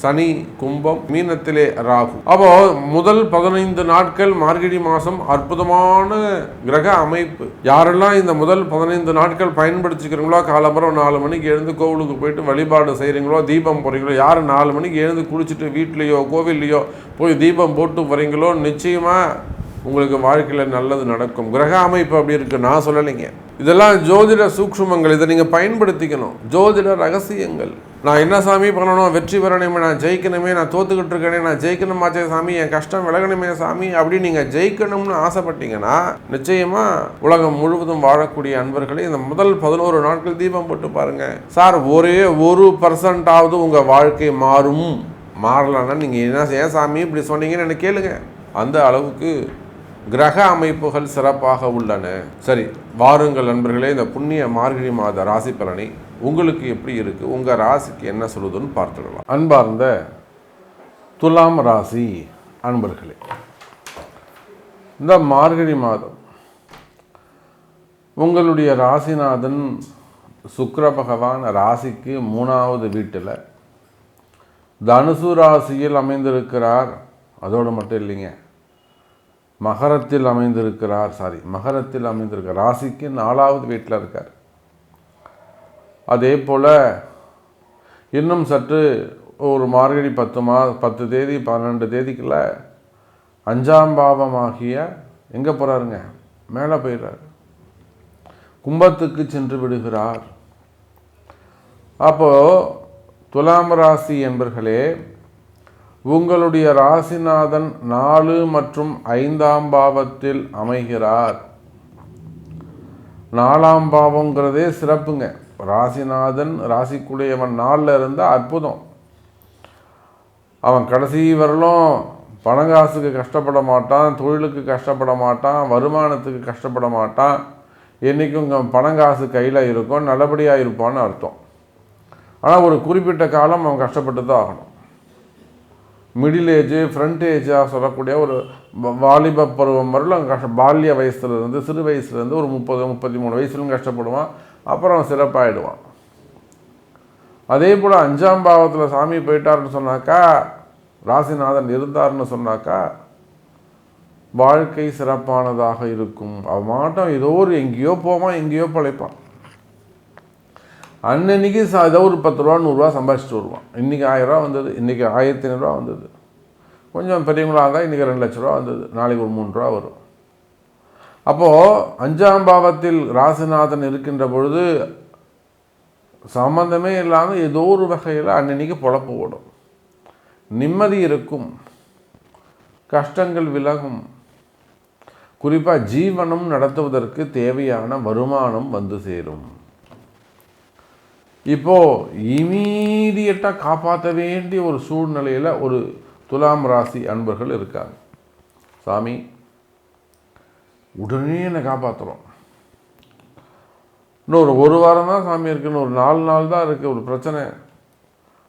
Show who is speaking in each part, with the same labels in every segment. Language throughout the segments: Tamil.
Speaker 1: சனி கும்பம் மீனத்திலே ராகு. அப்போ முதல் பதினைந்து நாட்கள் மார்கழி மாதம் அற்புதமான கிரக அமைப்பு. யாரெல்லாம் இந்த முதல் பதினைந்து நாட்கள் பயன்படுத்திக்கிறீங்களோ காலம்பரம் நாலு மணிக்கு எழுந்து கோவிலுக்கு போயிட்டு வழிபாடு செய்கிறீங்களோ தீபம் போகிறீங்களோ யார் நாலு மணிக்கு எழுந்து குளிச்சுட்டு வீட்லேயோ கோவில்லையோ போய் தீபம் போட்டு வரீங்களோ நிச்சயமாக உங்களுக்கு வாழ்க்கையில் நல்லது நடக்கும். கிரக அமைப்பு அப்படி இருக்குது நான் சொல்லலைங்க. இதெல்லாம் ஜோதிட சூக்ஷ்மங்கள். இதை நீங்கள் பயன்படுத்திக்கணும். ஜோதிட ரகசியங்கள். நான் என்ன சாமி பண்ணணும்? வெற்றி பெறணுமே. நான் ஜெயிக்கணுமே. நான் தோத்துக்கிட்டு இருக்கேனே. நான் ஜெயிக்கணுமாச்சே சாமி என் கஷ்டம் விலகணுமே சாமி. அப்படி நீங்கள் ஜெயிக்கணும்னு ஆசைப்பட்டீங்கன்னா நிச்சயமாக உலகம் முழுவதும் வாழக்கூடிய அன்பர்களே இந்த முதல் பதினோரு நாட்கள் தீபம் போட்டு பாருங்கள் சார் ஒரே ஒரு பர்சன்டாவது உங்கள் வாழ்க்கை மாறும். மாறலான்னா நீங்கள் என்ன ஏன் சாமி இப்படி சொன்னீங்கன்னு எனக்கு கேளுங்க. அந்த அளவுக்கு கிரக அமைப்புகள் சிறப்பாக உள்ளன. சரி வாருங்கள் நண்பர்களே இந்த புண்ணிய மார்கழி மாத ராசி பலனை உங்களுக்கு எப்படி இருக்கு? உங்க ராசிக்கு என்ன சொல்லுதுன்னு பார்த்துடலாம். அன்பார்ந்த துலாம் ராசி அன்பர்களே இந்த மார்கழி மாதம் உங்களுடைய ராசிநாதன் சுக்கர பகவான் ராசிக்கு மூணாவது வீட்டில் தனுசு ராசியில் அமைந்திருக்கிறார். அதோடு மட்டும் இல்லைங்க மகரத்தில் அமைந்திருக்கிறார் சாரி மகரத்தில் அமைந்திருக்க ராசிக்கு நாலாவது வீட்டில் இருக்கார். அதே போல் இன்னும் சற்று ஒரு மார்கழி பத்து மா பத்து தேதி பன்னெண்டு தேதிக்குள்ள அஞ்சாம் பாவமாகிய எங்கே போகிறாருங்க மேலே போயிடுறாரு. கும்பத்துக்கு சென்று விடுகிறார். அப்போது துலாம் ராசி என்பர்களே உங்களுடைய ராசிநாதன் நாலு மற்றும் ஐந்தாம் பாவத்தில் அமைகிறார். நாலாம் பாவங்கிறதே சிறப்புங்க. ராசிநாதன் ராசிக்குடையவன் நாளில் இருந்தால் அற்புதம். அவன் கடைசி வரலும் பணங்காசுக்கு கஷ்டப்பட மாட்டான் தொழிலுக்கு கஷ்டப்பட மாட்டான் வருமானத்துக்கு கஷ்டப்பட மாட்டான். என்றைக்கும் பணம் பணங்காசு கையில் இருக்கும் நல்லபடியாக இருப்பான்னு அர்த்தம். ஆனால் ஒரு குறிப்பிட்ட காலம் அவன் கஷ்டப்பட்டு தான் ஆகணும். மிடில் ஏஜ் ஃப்ரண்ட் ஏஜாக சொல்லக்கூடிய ஒரு வ- வாலிப பருவம் வரலும் கஷ்ட பால்ய வயசுலேருந்து சிறு வயசுலேருந்து ஒரு முப்பது முப்பத்தி மூணு வயசுலும் கஷ்டப்படுவான். அப்புறம் சிறப்பாயிடுவான். அதே போல் அஞ்சாம் பாவத்தில் சாமி போயிட்டாருன்னு சொன்னாக்கா ராசிநாதன் இருந்தார்னு சொன்னாக்கா வாழ்க்கை சிறப்பானதாக இருக்கும். அவன் மாட்டம் ஏதோ ஒரு எங்கேயோ போவான் எங்கேயோ பழைப்பான். அன்னன்னைக்கு சா ஏதோ ஒரு பத்து ரூபா நூறுரூவா சம்பாதிச்சிட்டு வருவான். இன்றைக்கி ஆயிரரூவா வந்தது இன்றைக்கி ஆயிரத்தி ஐநூறுரூவா வந்தது. கொஞ்சம் பெரியவங்களாக இருந்தால் இன்றைக்கி ரெண்டு லட்ச ரூபா வந்தது நாளைக்கு ஒரு மூணு ரூபா வரும். அப்போது அஞ்சாம் பாவத்தில் ராசிநாதன் இருக்கின்ற பொழுது சம்பந்தமே இல்லாமல் ஏதோ ஒரு வகையில் அன்னன்னைக்கு பொழப்பு ஓடும். நிம்மதி இருக்கும். கஷ்டங்கள் விலகும். குறிப்பாக ஜீவனம் நடத்துவதற்கு தேவையான வருமானம் வந்து சேரும். இப்போது இமீடியட்டாக காப்பாற்ற வேண்டிய ஒரு சூழ்நிலையில் ஒரு துலாம் ராசி அன்பர்கள் இருக்காங்க. சாமி உடனே என்னை காப்பாற்றுறோம் இன்னும் ஒரு ஒரு வாரம் தான் சாமி இருக்குன்னு ஒரு நாலு நாள் தான் இருக்குது ஒரு பிரச்சனை.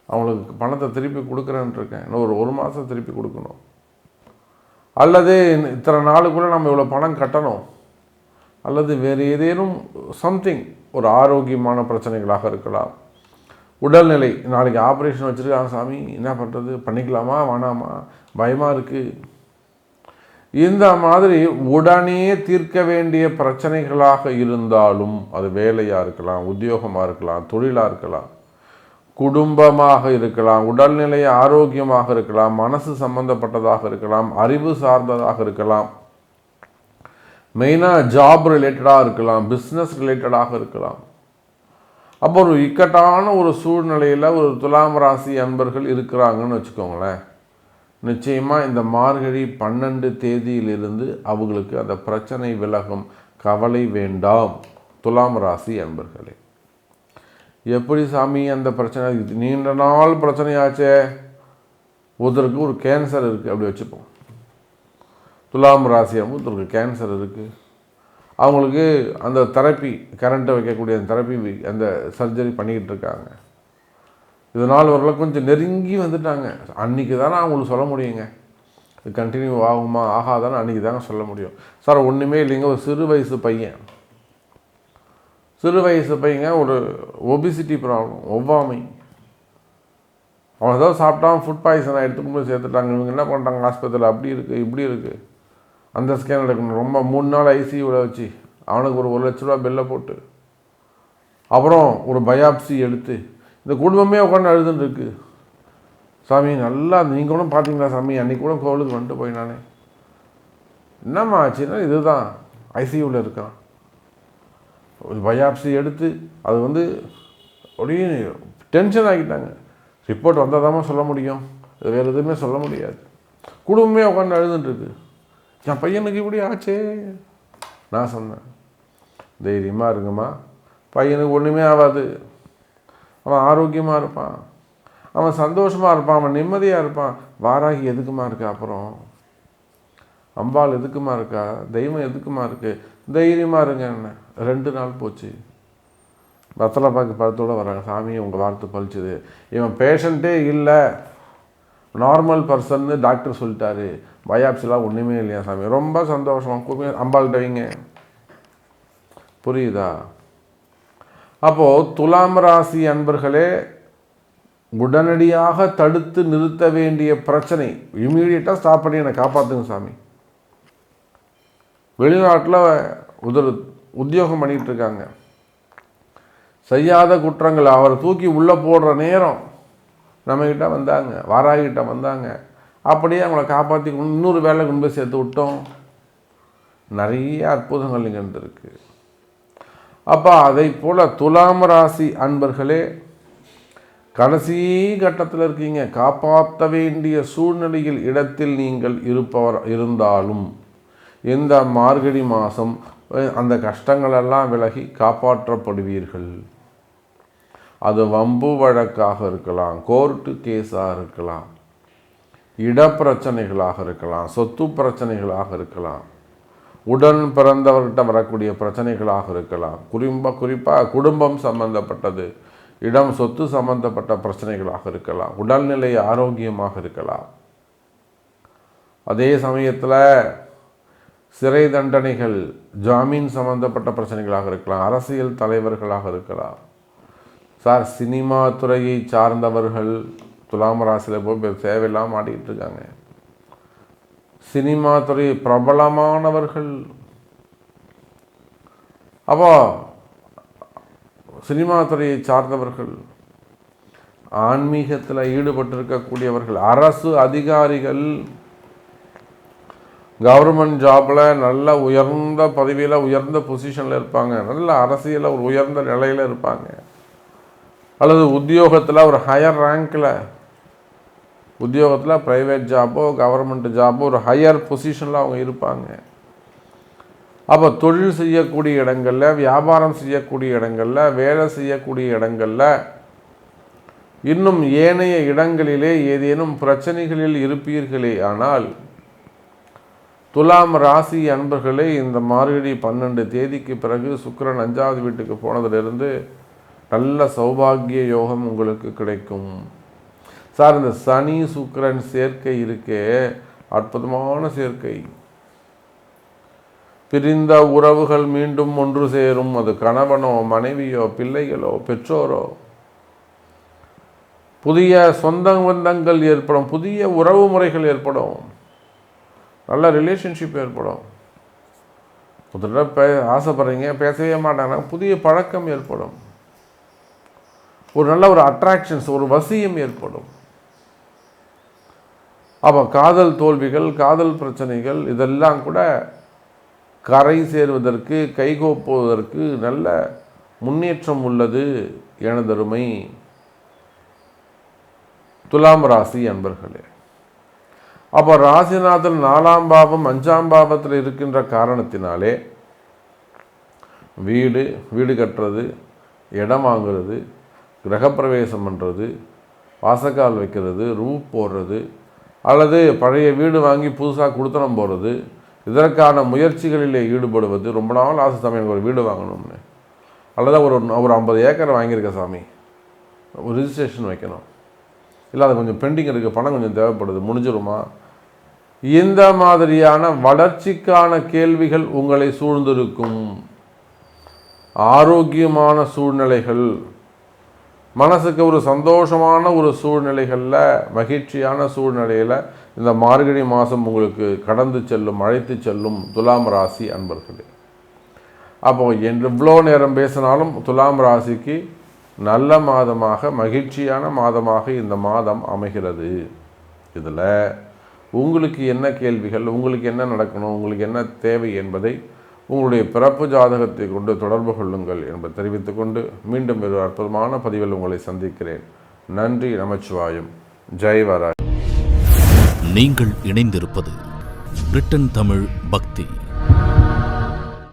Speaker 1: அவங்களுக்கு பணத்தை திருப்பி கொடுக்குறேன்ட்ருக்கேன் இன்னும் ஒரு ஒரு மாதம் திருப்பி கொடுக்கணும். அல்லது இத்தனை நாளுக்குள்ளே நம்ம இவ்வளோ பணம் கட்டணும். அல்லது வேறு ஏதேனும் சம்திங் ஒரு ஆரோக்கியமான பிரச்சனைகளாக இருக்கலாம். உடல்நிலை நாளைக்கு ஆப்ரேஷன் வச்சுருக்காங்க சாமி என்ன பண்ணுறது பண்ணிக்கலாமா? வேணாமா? பயமாக இருக்குது இந்த மாதிரி உடனே தீர்க்க வேண்டிய பிரச்சனைகளாக இருந்தாலும் அது வேலையாக இருக்கலாம் உத்தியோகமாக இருக்கலாம் தொழிலாக இருக்கலாம். குடும்பமாக இருக்கலாம் உடல்நிலை ஆரோக்கியமாக இருக்கலாம் மனசு சம்பந்தப்பட்டதாக இருக்கலாம் அறிவு சார்ந்ததாக இருக்கலாம். மெயினாக ஜாப் ரிலேட்டடாக இருக்கலாம் பிஸ்னஸ் ரிலேட்டடாக இருக்கலாம். அப்போ ஒரு இக்கட்டான ஒரு சூழ்நிலையில் ஒரு துலாம் ராசி அன்பர்கள் இருக்கிறாங்கன்னு வச்சுக்கோங்களேன். நிச்சயமாக இந்த மார்கழி பன்னெண்டு தேதியிலிருந்து அவங்களுக்கு அந்த பிரச்சனை விலகும் கவலை வேண்டாம் துலாம் ராசி அன்பர்களே. எப்படி சாமி அந்த பிரச்சனை? நீண்ட நாள் பிரச்சனையாச்சே. ஒருத்தருக்கு ஒரு கேன்சர் இருக்குது அப்படி வச்சுப்போம். துலாம் ராசி அமுத்தருக்கு கேன்சர் இருக்குது அவங்களுக்கு அந்த தெரப்பி கரண்ட்டை வைக்கக்கூடிய அந்த தெரப்பி அந்த சர்ஜரி பண்ணிக்கிட்டு இருக்காங்க. இதனால் வரல கொஞ்சம் நெருங்கி வந்துட்டாங்க. அன்றைக்கி தானே அவங்களுக்கு சொல்ல முடியுங்க. இது கண்டினியூ ஆகுமா ஆகாதானே அன்றைக்கி தாங்க சொல்ல முடியும். சார் ஒன்றுமே இல்லைங்க. ஒரு சிறு வயசு பையன். சிறு வயசு பையங்க ஒரு ஒபிசிட்டி ப்ராப்ளம் ஒவ்வாமை. அவன் ஏதோ சாப்பிட்டான் ஃபுட் பாய்சன் எடுத்து சேர்த்துட்டாங்க. இவங்க என்ன பண்ணுறாங்க ஆஸ்பத்திரியில் அப்படி இருக்குது இப்படி இருக்குது அந்த ஸ்கேன் எடுக்கணும். ரொம்ப மூணு நாள் ஐசியூவில் வச்சு அவனுக்கு ஒரு ஒரு லட்ச ரூபா பில்லை போட்டு அப்புறம் ஒரு பயாப்சி எடுத்து இந்த குடும்பமே உட்காந்து அழுதுன்னு இருக்கு. சாமி நல்லா கூட பார்த்தீங்களா சாமி? அன்றைக்கி கூட கோவிலுக்கு வந்துட்டு போய் நானே. என்னம்மா ஆச்சுன்னா இதுதான்? ஐசியூவில் இருக்கான். ஒரு பயாப்சி எடுத்து அது வந்து அப்படியே டென்ஷன் ஆகிட்டாங்க ரிப்போர்ட் வந்தால் சொல்ல முடியும். வேறு எதுவுமே சொல்ல முடியாது. குடும்பமே உட்காந்து அழுதுன்ட்டுருக்கு என் பையனுக்கு இப்படி ஆச்சே? நான் சொன்னேன். தைரியமாக இருங்கம்மா. பையனுக்கு ஒன்றுமே ஆகாது. அவன் ஆரோக்கியமாக இருப்பான். அவன் சந்தோஷமாக இருப்பான். அவன் நிம்மதியாக இருப்பான். வாராகி எதுக்குமா இருக்கா அப்புறம்? அம்பாள் எதுக்குமா இருக்கா? தெய்வம் எதுக்குமா இருக்கு? தைரியமாக இருங்க என்ன. ரெண்டு நாள் போச்சு. பத்தலை பார்க்க படத்தோடு வராங்க. சாமி உங்கள் வார்த்தை பழிச்சுது. இவன் பேஷண்ட்டே இல்லை. நார்மல் பர்சன்னு டாக்டர் சொல்லிட்டாரு. பயாப்சிலாம் ஒன்றுமே இல்லையா சாமி? ரொம்ப சந்தோஷம். கூப்பிங்க அம்பாள்கிட்ட வைங்க. புரியுதா? அப்போது துலாம் ராசி அன்பர்களே உடனடியாக தடுத்து நிறுத்த வேண்டிய பிரச்சனை. இமீடியட்டாக ஸ்டாப் பண்ணி என்னை காப்பாற்றுங்க சாமி. வெளிநாட்டில் உதர் உத்தியோகம் பண்ணிகிட்டு இருக்காங்க. செய்யாத குற்றங்கள் அவரை தூக்கி உள்ளே போடுற நேரம் நம்மக்கிட்ட வந்தாங்க வாராகிட்ட வந்தாங்க. அப்படியே அவங்கள காப்பாற்றி இன்னொரு வேலை கொண்டு போய் சேர்த்து விட்டோம். நிறைய அற்புதங்கள் நிகழ்ந்திருக்கு. அப்போ அதை போல் துலாம் ராசி அன்பர்களே கடைசி கட்டத்தில் இருக்கீங்க. காப்பாற்ற வேண்டிய சூழ்நிலையில் இடத்தில் நீங்கள் இருப்பவர் இருந்தாலும் இந்த மார்கழி மாதம் அந்த கஷ்டங்களெல்லாம் விலகி காப்பாற்றப்படுவீர்கள். அது வம்பு வழக்காக இருக்கலாம் கோர்ட்டு கேஸாக இருக்கலாம் இடப்பிரச்சனைகளாக இருக்கலாம் சொத்து பிரச்சனைகளாக இருக்கலாம் உடன் பிறந்தவர்கிட்ட வரக்கூடிய பிரச்சனைகளாக இருக்கலாம். குறிப்பாக குறிப்பாக குடும்பம் சம்பந்தப்பட்டது இடம் சொத்து சம்பந்தப்பட்ட பிரச்சனைகளாக இருக்கலாம் உடல்நிலை ஆரோக்கியமாக இருக்கலாம். அதே சமயத்தில் சிறை தண்டனைகள் ஜாமீன் சம்பந்தப்பட்ட பிரச்சனைகளாக இருக்கலாம் அரசியல் தலைவர்களாக இருக்கலாம். சார் சினிமா துறையை சார்ந்தவர்கள் துலாம் ராசியில் போய் தேவையில்லாமல் ஆடிக்கிட்டு இருக்காங்க. சினிமா துறை பிரபலமானவர்கள். அப்போ சினிமா துறையை சார்ந்தவர்கள் ஆன்மீகத்தில் ஈடுபட்டிருக்கக்கூடியவர்கள் அரசு அதிகாரிகள் கவர்மெண்ட் ஜாப்பில் நல்ல உயர்ந்த பதவியில் உயர்ந்த பொசிஷனில் இருப்பாங்க. நல்ல அரசியலில் ஒரு உயர்ந்த நிலையில் இருப்பாங்க. அல்லது உத்தியோகத்தில் ஒரு ஹையர் ரேங்க்கில் உத்தியோகத்தில் ப்ரைவேட் ஜாப்போ கவர்மெண்ட் ஜாப்போ ஒரு ஹையர் பொசிஷனில் அவங்க இருப்பாங்க. அப்போ தொழில் செய்யக்கூடிய இடங்களில் வியாபாரம் செய்யக்கூடிய இடங்களில் வேலை செய்யக்கூடிய இடங்களில் இன்னும் ஏனைய இடங்களிலே ஏதேனும் பிரச்சனைகளில் இருப்பீர்களே ஆனால் துலாம் ராசி அன்பர்களே இந்த மார்கழி பன்னெண்டு தேதிக்கு பிறகு சுக்கரன் அஞ்சாவது வீட்டுக்கு போனதிலிருந்து நல்ல சௌபாகிய யோகம் உங்களுக்கு கிடைக்கும். சார் இந்த சனி சுக்கரன் சேர்க்கை இருக்கே அற்புதமான சேர்க்கை. பிரிந்த உறவுகள் மீண்டும் ஒன்று சேரும். அது கணவனோ மனைவியோ பிள்ளைகளோ பெற்றோரோ. புதிய சொந்த பந்தங்கள் ஏற்படும். புதிய உறவு முறைகள் ஏற்படும். நல்ல ரிலேஷன்ஷிப் ஏற்படும். ஒரு பே ஆசைப்படுறீங்க பேசவே மாட்டாங்கன்னா புதிய பழக்கம் ஏற்படும். ஒரு நல்ல ஒரு அட்ராக்ஷன்ஸ் ஒரு வசியம் ஏற்படும். அப்போ காதல் தோல்விகள் காதல் பிரச்சனைகள் இதெல்லாம் கூட கரை சேருவதற்கு கைகோப்புவதற்கு நல்ல முன்னேற்றம் உள்ளது எனதருமை துலாம் ராசி அன்பர்களே. அப்போ ராசிநாதன் நாலாம் பாவம் அஞ்சாம் பாவத்தில் இருக்கின்ற காரணத்தினாலே வீடு வீடு கட்டுறது இடம் வாங்குறது கிரகப்பிரவேசம் பண்ணுறது வாசக்கால் வைக்கிறது ரூப் போடுறது அல்லது பழைய வீடு வாங்கி புதுசாக கொடுத்தனம் போடுறது இதற்கான முயற்சிகளிலே ஈடுபடுவது ரொம்ப நாள் ஆசை சாமி எனக்கு ஒரு வீடு வாங்கணும்னு. அல்லது ஒரு ஒரு ஐம்பது ஏக்கர் வாங்கியிருக்க சாமி ஒரு ரிஜிஸ்ட்ரேஷன் வைக்கணும். இல்லை அது கொஞ்சம் பெண்டிங் இருக்குது பணம் கொஞ்சம் தேவைப்படுது முடிஞ்சிருமா? இந்த மாதிரியான வளர்ச்சிக்கான கேள்விகள் உங்களை சூழ்ந்திருக்கும். ஆரோக்கியமான சூழ்நிலைகள். மனசுக்கு ஒரு சந்தோஷமான ஒரு சூழ்நிலைகளில் மகிழ்ச்சியான சூழ்நிலையில் இந்த மார்கழி மாதம் உங்களுக்கு கடந்து செல்லும் அழைத்து செல்லும் துலாம் ராசி அன்பர்களே. அப்போ என் இவ்வளோ நேரம் பேசினாலும் துலாம் ராசிக்கு நல்ல மாதமாக மகிழ்ச்சியான மாதமாக இந்த மாதம் அமைகிறது. இதில் உங்களுக்கு என்ன கேள்விகள் உங்களுக்கு என்ன நடக்கணும் உங்களுக்கு என்ன தேவை என்பதை உங்களுடைய பிறப்பு ஜாதகத்தை கொண்டு தொடர்பு கொள்ளுங்கள் என்பதை தெரிவித்துக்கொண்டு மீண்டும் ஒரு அற்புதமான பதிவில் உங்களை சந்திக்கிறேன். நன்றி நமச்சிவாயம். ஜெய்வராய்
Speaker 2: நீங்கள் இணைந்திருப்பது பிரிட்டன் தமிழ் பக்தி.